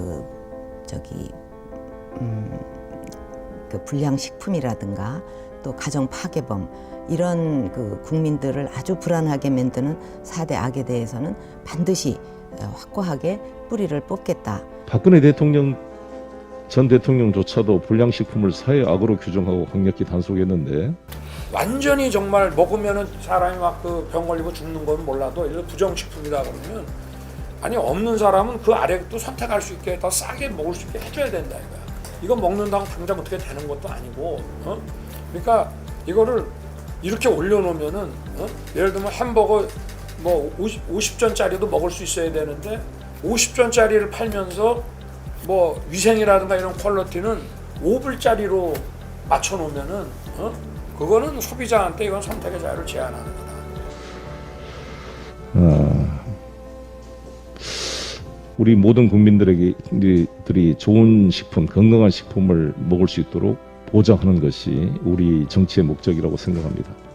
그 저기 음, 그 불량식품이라든가 또 가정 파괴범 이런 그 국민들을 아주 불안하게 만드는 사대 악에 대해서는 반드시 어, 확고하게 뿌리를 뽑겠다. 박근혜 대통령 전 대통령조차도 불량식품을 사회 악으로 규정하고 강력히 단속했는데 완전히 정말 먹으면은 사람이 막 그 병 걸리고 죽는 건 몰라도 이런 부정식품이다 그러면 아니 없는 사람은 그 아래 또 선택할 수 있게 더 싸게 먹을 수 있게 해줘야 된다 이거야. 이거 먹는다고 당장 어떻게 되는 것도 아니고, 어? 그러니까 이거를 이렇게 올려놓으면은 어? 예를 들면 햄버거 뭐 50, 50전짜리도 먹을 수 있어야 되는데 50전짜리를 팔면서 뭐 위생이라든가 이런 퀄리티는 5불짜리로 맞춰놓으면은 어? 그거는 소비자한테 이건 선택의 자유를 제한하는 거다. 우리 모든 국민들에게 들이 좋은 식품, 건강한 식품을 먹을 수 있도록 보장하는 것이 우리 정치의 목적이라고 생각합니다.